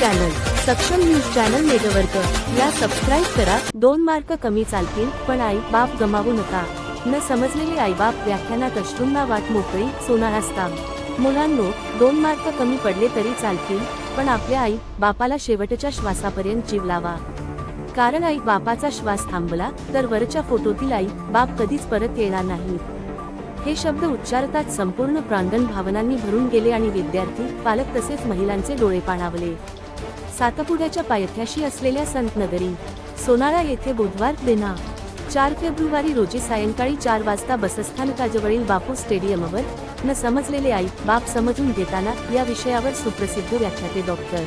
Channel Saksham news channel network. या subscribe करा. दोन मार्क कमी चालतील पण आई बाप गमावू नका. न समजलेले आई बाप व्याख्यानात अश्रूंना वाट मोकळी सोनार स्ताम मुलांनो दोन मार्क कमी पडले तरी चालतील पण आपल्या आई बापाला शेवटच्या श्वासापर्यंत जीव लावा. कारण आई बापाचा श्वास थांबला तर वरच्या फोटोतील आई बाप कधीच परत येणार नाही. हे शब्द उच्चारतात संपूर्ण प्रांगण भावनांनी भरून गेले आणि विद्यार्थी पालक तसेच महिलांचे डोळे पाणावले. सातपुड्याच्या पायथ्याशी असलेल्या संतनगरी सोनाळा येथे बुधवार दिना चार फेब्रुवारी रोजी सायंकाळी चार वाजता बसस्थानकाजवळील बापू स्टेडियमवर न समजलेले आई बाप समजून घेताना या विषयावर सुप्रसिद्ध व्याख्याते डॉक्टर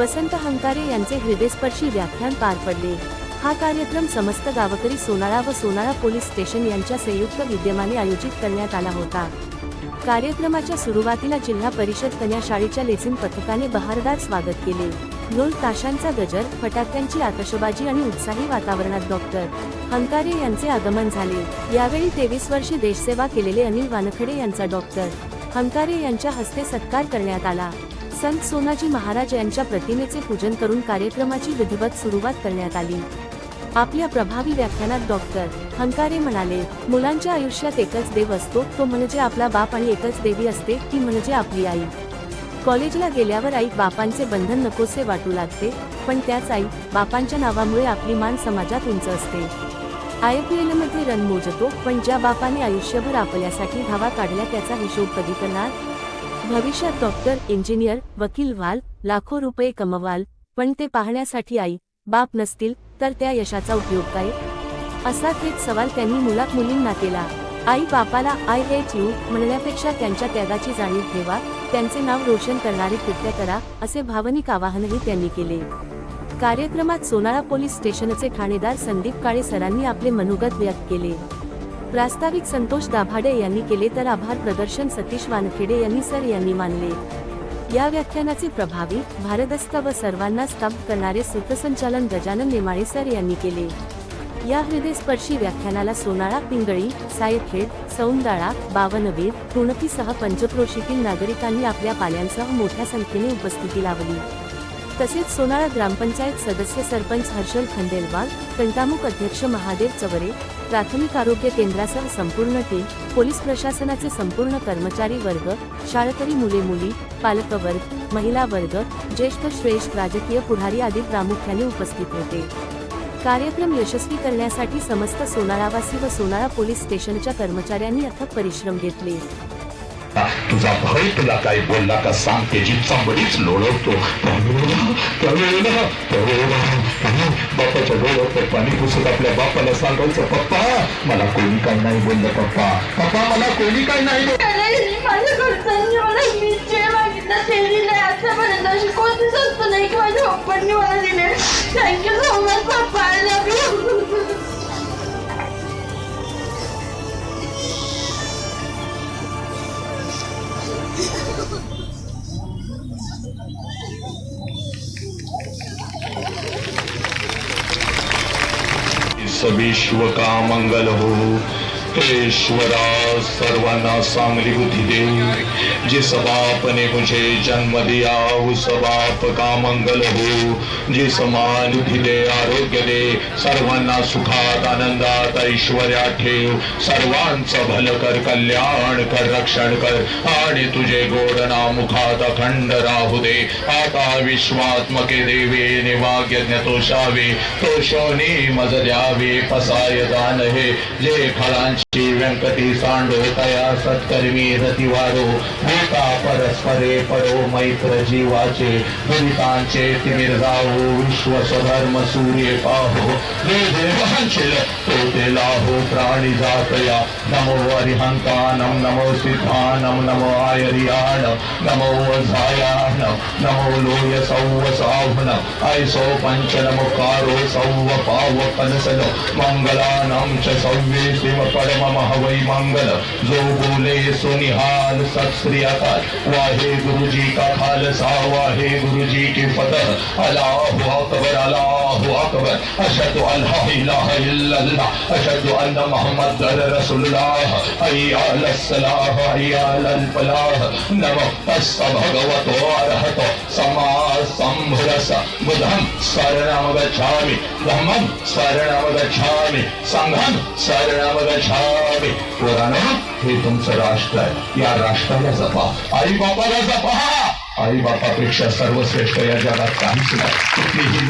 वसंत हंकारे यांचे हृदयस्पर्शी व्याख्यान पार पडले. हा कार्यक्रम समस्त गावकरी सोनाळा व सोनाळा पोलीस स्टेशन यांच्या संयुक्त विद्यमाने आयोजित करण्यात आला होता. कार्यक्रमाच्या सुरुवातीला जिल्हा परिषद कन्या शाळेच्या लेझिम पथकाने बहारदार स्वागत केले. ढोल ताशांचा गजर फटाक्यांची आतषबाजी आणि उत्साही वातावरणात डॉक्टर हंकारे यांचे आगमन झाले. यावेळी तेवीस वर्षे देशसेवा केलेले अनिल वानखडे यांचा डॉक्टर हंकारे यांच्या हस्ते सत्कार करण्यात आला. संत सोनाजी महाराज यांच्या प्रतिमेचे पूजन करून कार्यक्रमाची विधिवत सुरुवात करण्यात आली. आपल्या प्रभावी व्याख्यानात डॉक्टर हंकारे म्हणाले मुलांच्या आयुष्यात एकच देव असतो तो म्हणजे आपला बाप आणि एकच देवी असते ती म्हणजे आपली आई. कॉलेजला गेल्यावर आई बापांचे बंधन नकोसे वाटू लागते पण त्याच आई बापांच्या नावामुळे आपली मान समाजात उंच असते. आय पी एलमध्ये रन मोजतो पण ज्या बापाने आयुष्यभर आपल्यासाठी धावा काढल्या त्याचा हिशोब कधी करणार? भविष्यात डॉक्टर इंजिनियर वकील व्हाल लाखो रुपये कमवाल पण ते पाहण्यासाठी आई बाप नसतील तर त्या यशाचा उपयोग काय? असा थेट सवाल त्यांनी मुलात मुलींना केला. आई बापाला आय हेट यू म्हणण्यापेक्षा त्यांच्या त्यागाची जाणीव ठेवा त्यांचे नाव रोशन करणारी कृत्य करा असे भावनिक आवाहनही त्यांनी केले. कार्यक्रमात सोनाळा पोलीस स्टेशनचे ठाणेदार संदीप काळे सरांनी आपले मनोगत व्यक्त केले. प्रास्ताविक संतोष दाभाडे यांनी केले तर आभार प्रदर्शन सतीश वानखेडे यांनी सर यांनी मानले. या व्याख्यानाचे प्रभावी भारदस्त व सर्वांना स्तब्ध करणारे सूत्रसंचालन गजानन नेमाळे सर यांनी केले. या हृदयस्पर्शी व्याख्यानाला सोनाळा पिंगळी सायखेड सौंदाळा बावनवेद कुणतीसह पंचक्रोशीतील नागरिकांनी आपल्या पाल्यांसह मोठ्या संख्येने उपस्थिती लावली तसेच सोनाळा ग्रामपंचायत सदस्य सरपंच हर्षल खंडेलवाल कंटामुख अध्यक्ष महादेव चवरे प्राथमिक आरोग्य केंद्रासह संपूर्ण टीम पोलीस प्रशासनाचे संपूर्ण कर्मचारी वर्ग शाळकरी मुले मुली पालकवर्ग महिला वर्ग ज्येष्ठ श्रेष्ठ राजकीय पुढारी आदी प्रामुख्याने उपस्थित होते. कार्यक्रम यशस्वी करण्यासाठी समस्त सोनाळावासी व सोनाळा पोलीस स्टेशनच्या कर्मचाऱ्यांनी अथक परिश्रम घेतले. तुझा भाऊ तुला काही बोलला का सांग त्याची चांबडीच लोळवतो. बापाच्या डोळ्यात पाणी पुसत आपल्या बापाला सांगायचं पप्पा मला कोणी काय नाही बोललं पप्पा. पप्पा मला कोणी काय नाही बोललं." कारण माझ्या घरच्यांनी मला इस विश्व का मंगल हो। ईश्वरा सर्वांना चांगली बुद्धी दे. जे बाप मुझे जन्म दिया उस बाप का मंगल हो. जे समान निधी दे आरोग्य दे सर्वांना सुखात आनंदात ऐश्वर्या ठेव. सर्वांचं भल कर कल्याण कर रक्षण कर. आणि तुझे गोड मुखात अखंड राहू दे. आता विश्वात्मके देवे निवाग्यज्ञ तोषावे तोषोनी मज द्यावे पसाय दान हे. जे फळांची व्यंकटी सांडो तया सत्कर्मी रतिवारो एका परस्परे परो मैत्र जीवाचे दुरितांचे तिमिर विश्व स्वधर्म सूर्य पाहो हे देवांचे तो ते लाहो प्राणी जातया नमो अरिहंतानम नमो सिद्धानम नमो आयरियाण नमो वझायान नमो लोय सौव सावन ऐसो पंच नमकारो सौव पाव कनसन मंगलानां च सौवे शिव परममः वै मंगल जो बोले सोनिहाल सत श्री अकाल। वाहे गुरु जी का खालसा वाहे गुरु जी की फतह। अल्लाह अकबर अल्लाह अकबर अशहदु अल्ला इलाहा इल्लल्लाह अशहदु अन्न मुहम्मद रसूलुल्लाह हय्या अलस सलाह हय्या अलल फलाह नमो तस्स भगवतो अरहतो सम्मा संभुरस बुद्धं शरणं गच्छामि धम्मं शरणं गच्छामि संघं शरणं गच्छामि पुराण हे तुमचं राष्ट्र आहे या राष्ट्राला जपा आई बाबाला जपा आई बापापेक्षा सर्वश्रेष्ठ या जगात काहीच नाही कुठलीही